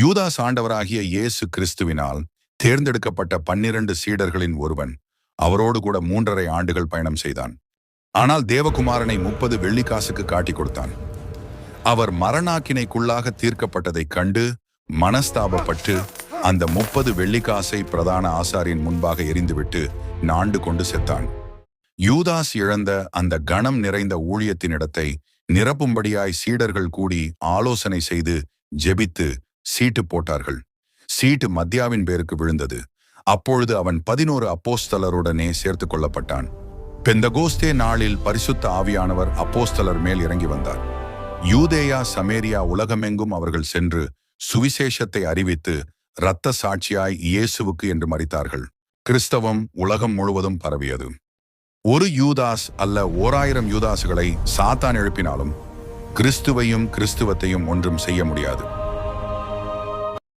யூதாஸ் ஆண்டவராகிய இயேசு கிறிஸ்துவினால் தேர்ந்தெடுக்கப்பட்ட பன்னிரண்டு சீடர்களின் ஒருவன் அவரோடு கூட மூன்றரை ஆண்டுகள் பயணம் செய்தான். ஆனால் தேவகுமாரனை முப்பது வெள்ளிக்காசுக்கு காட்டிக் கொடுத்தான். அவர் மரணாக்கினைக்குள்ளாக தீர்க்கப்பட்டதைக் கண்டு மனஸ்தாபப்பட்டு அந்த முப்பது வெள்ளிக்காசை பிரதான ஆசாரியின் முன்பாக எரிந்துவிட்டு நாண்டு கொண்டு செத்தான். யூதாஸ் இழந்த அந்த கணம் நிறைந்த ஊழியத்தின் இடத்தை நிரப்பும்படியாய் சீடர்கள் கூடி ஆலோசனை செய்து ஜெபித்து சீட்டு போட்டார்கள். சீட்டு மத்தியாவின் பேருக்கு விழுந்தது. அப்பொழுது அவன் பதினோரு அப்போஸ்தலருடனே சேர்த்துக் கொள்ளப்பட்டான். பெந்தகோஸ்தே நாளில் பரிசுத்த ஆவியானவர் அப்போஸ்தலர் மேல் இறங்கி வந்தார். யூதேயா சமேரியா உலகமெங்கும் அவர்கள் சென்று சுவிசேஷத்தை அறிவித்து இரத்த சாட்சியாய் இயேசுவுக்கு என்று மறித்தார்கள் கிறிஸ்தவம் உலகம் முழுவதும் பரவியது. ஒரு யூதாஸ் அல்ல ஓராயிரம் யூதாசுகளை சாத்தான் எழுப்பினாலும் கிறிஸ்துவையும் கிறிஸ்துவத்தையும் ஒன்றும் செய்ய முடியாது.